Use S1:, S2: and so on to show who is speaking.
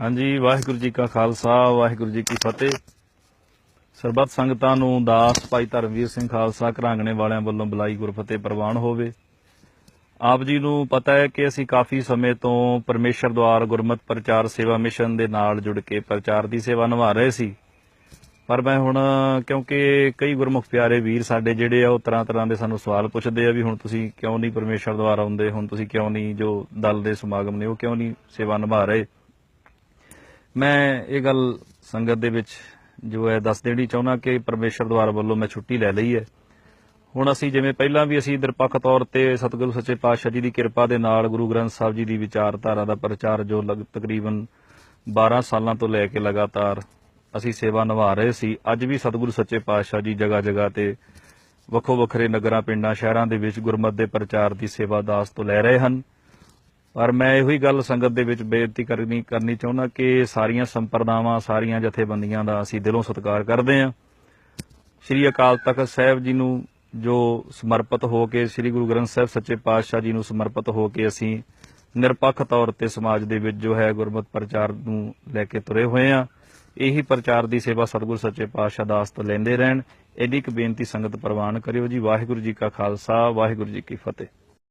S1: ਹਾਂਜੀ, ਵਾਹਿਗੁਰੂ ਜੀ ਕਾ ਖਾਲਸਾ, ਵਾਹਿਗੁਰੂ ਜੀ ਕੀ ਫਤਿਹ। ਸਰਬੱਤ ਸੰਗਤਾਂ ਨੂੰ ਦਾਸ ਭਾਈ ਧਰਮਵੀਰ ਸਿੰਘ ਖਾਲਸਾ ਘਰਾਂਗਣੇ ਵਾਲਿਆਂ ਵੱਲੋਂ ਬੁਲਾਈ ਗੁਰਫਤਿਹ ਪ੍ਰਵਾਨ ਹੋਵੇ। ਆਪ ਜੀ ਨੂੰ ਪਤਾ ਹੈ ਕਿ ਅਸੀਂ ਕਾਫੀ ਸਮੇਂ ਤੋਂ ਪਰਮੇਸ਼ਰ ਦੁਆਰ ਗੁਰਮਤ ਪ੍ਰਚਾਰ ਸੇਵਾ ਮਿਸ਼ਨ ਦੇ ਨਾਲ ਜੁੜ ਕੇ ਪ੍ਰਚਾਰ ਦੀ ਸੇਵਾ ਨਿਭਾ ਰਹੇ ਸੀ। ਪਰ ਮੈਂ ਹੁਣ, ਕਿਉਂਕਿ ਕਈ ਗੁਰਮੁਖ ਪਿਆਰੇ ਵੀਰ ਸਾਡੇ ਜਿਹੜੇ ਆ, ਉਹ ਤਰ੍ਹਾਂ ਤਰ੍ਹਾਂ ਦੇ ਸਾਨੂੰ ਸਵਾਲ ਪੁੱਛਦੇ ਆ ਵੀ ਹੁਣ ਤੁਸੀਂ ਕਿਉਂ ਨਹੀਂ ਪਰਮੇਸ਼ਰ ਦੁਆਰ ਆਉਂਦੇ, ਹੁਣ ਤੁਸੀਂ ਕਿਉਂ ਨਹੀਂ ਜੋ ਦਲ ਦੇ ਸਮਾਗਮ ਨੇ, ਉਹ ਕਿਉਂ ਨਹੀਂ ਸੇਵਾ ਨਿਭਾ ਰਹੇ? ਮੈਂ ਇਹ ਗੱਲ ਸੰਗਤ ਦੇ ਵਿੱਚ ਜੋ ਹੈ ਦੱਸ ਦੇਣੀ ਚਾਹੁੰਦਾ ਕਿ ਪਰਮੇਸ਼ਰ ਦੁਆਰ ਵੱਲੋਂ ਮੈਂ ਛੁੱਟੀ ਲੈ ਲਈ ਹੈ। ਹੁਣ ਅਸੀਂ ਜਿਵੇਂ ਪਹਿਲਾਂ ਵੀ ਅਸੀਂ ਨਿਰਪੱਖ ਤੌਰ ਤੇ ਸਤਿਗੁਰੂ ਸੱਚੇ ਪਾਤਸ਼ਾਹ ਜੀ ਦੀ ਕਿਰਪਾ ਦੇ ਨਾਲ ਗੁਰੂ ਗ੍ਰੰਥ ਸਾਹਿਬ ਜੀ ਦੀ ਵਿਚਾਰਧਾਰਾ ਦਾ ਪ੍ਰਚਾਰ ਜੋ ਲਗ ਤਕਰੀਬਨ 12 ਸਾਲਾਂ ਤੋਂ ਲੈ ਕੇ ਲਗਾਤਾਰ ਅਸੀਂ ਸੇਵਾ ਨਿਭਾ ਰਹੇ ਸੀ, ਅੱਜ ਵੀ ਸਤਿਗੁਰੂ ਸੱਚੇ ਪਾਤਸ਼ਾਹ ਜੀ ਜਗ੍ਹਾ ਜਗ੍ਹਾ ਤੇ ਵੱਖੋ ਵੱਖਰੇ ਨਗਰਾਂ, ਪਿੰਡਾਂ, ਸ਼ਹਿਰਾਂ ਦੇ ਵਿੱਚ ਗੁਰਮਤਿ ਦੇ ਪ੍ਰਚਾਰ ਦੀ ਸੇਵਾ ਦਾਸ ਤੋਂ ਲੈ ਰਹੇ ਹਨ। ਪਰ ਮੈਂ ਇਹੋ ਹੀ ਗੱਲ ਸੰਗਤ ਦੇ ਵਿੱਚ ਬੇਨਤੀ ਕਰਨੀ ਕਰਨੀ ਚਾਹੁੰਦਾ ਕਿ ਸਾਰੀਆਂ ਸੰਪਰਦਾਵਾਂ, ਸਾਰੀਆਂ ਜਥੇਬੰਦੀਆਂ ਦਾ ਅਸੀਂ ਦਿਲੋਂ ਸਤਿਕਾਰ ਕਰਦੇ ਹਾਂ। ਸ੍ਰੀ ਅਕਾਲ ਤਖਤ ਸਾਹਿਬ ਜੀ ਨੂੰ ਜੋ ਸਮਰਪਿਤ ਹੋ ਕੇ, ਸ੍ਰੀ ਗੁਰੂ ਗ੍ਰੰਥ ਸਾਹਿਬ ਸੱਚੇ ਪਾਤਸ਼ਾਹ ਜੀ ਨੂੰ ਸਮਰਪਿਤ ਹੋ ਕੇ ਅਸੀਂ ਨਿਰਪੱਖ ਤੌਰ ਤੇ ਸਮਾਜ ਦੇ ਵਿੱਚ ਜੋ ਹੈ ਗੁਰਮਤ ਪ੍ਰਚਾਰ ਨੂੰ ਲੈ ਕੇ ਤੁਰੇ ਹੋਏ ਹਾਂ। ਇਹੀ ਪ੍ਰਚਾਰ ਦੀ ਸੇਵਾ ਸਤਿਗੁਰੂ ਸੱਚੇ ਪਾਤਸ਼ਾਹ ਦਾਸ ਤੋਂ ਲੈਂਦੇ ਰਹਿਣ। ਇਹਦੀ ਇੱਕ ਬੇਨਤੀ ਸੰਗਤ ਪ੍ਰਵਾਨ ਕਰਿਓ ਜੀ। ਵਾਹਿਗੁਰੂ ਜੀ ਕਾ ਖਾਲਸਾ, ਵਾਹਿਗੁਰੂ ਜੀ ਕੀ ਫਤਿਹ।